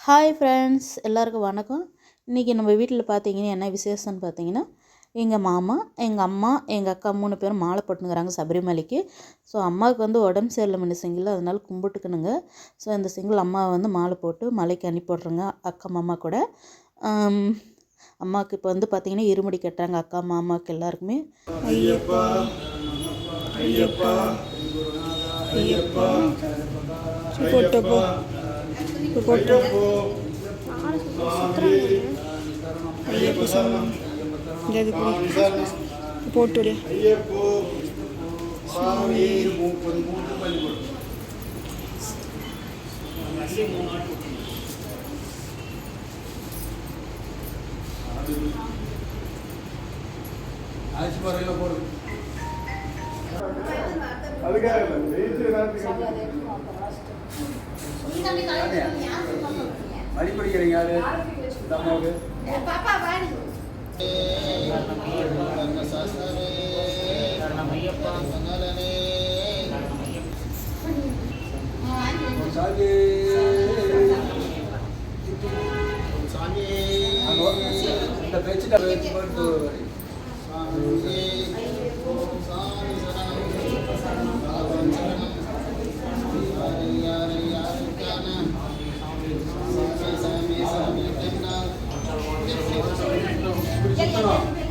Hi friends எல்லாருக்கும் வணக்கம். இன்றைக்கி நம்ம வீட்டில் பார்த்தீங்கன்னா என்ன விசேஷம்னு பார்த்தீங்கன்னா எங்கள் மாமா எங்கள் அம்மா எங்கள் அக்கா மூணு பேரும் மாலை போட்டுனுங்கிறாங்க சபரிமலைக்கு. ஸோ அம்மாவுக்கு வந்து உடம்பு சரியில்லை முன்ன சிங்கிள் அதனால கும்பிட்டுக்கணுங்க. ஸோ இந்த சிங்கிள் அம்மாவை வந்து மாலை போட்டு மலைக்கு அனுப்பி விட்றேங்க அக்கா மாமா கூட. ஆம், அம்மாவுக்கு இப்போ வந்து பார்த்தீங்கன்னா இருமுடி கட்டுறாங்க அக்கா மாமாவுக்கு எல்லாருக்குமே. ஐயப்பா ஐயப்பா ஐயப்பா. போட்டு அதுக்காக இப்போ போட்டு ஐயப்ப சாமி இந்த இது கொடு. போட்டுடு ஐயப்போ சாமி முப்பது மூன்று பள்ளி கொடு ஆட்சி பறையில் போடு அதுக்காக இல்லை வெயிட் யாரு? இந்த அம்மாவுக்கு சாமி சாமி இந்த பேச்சு 看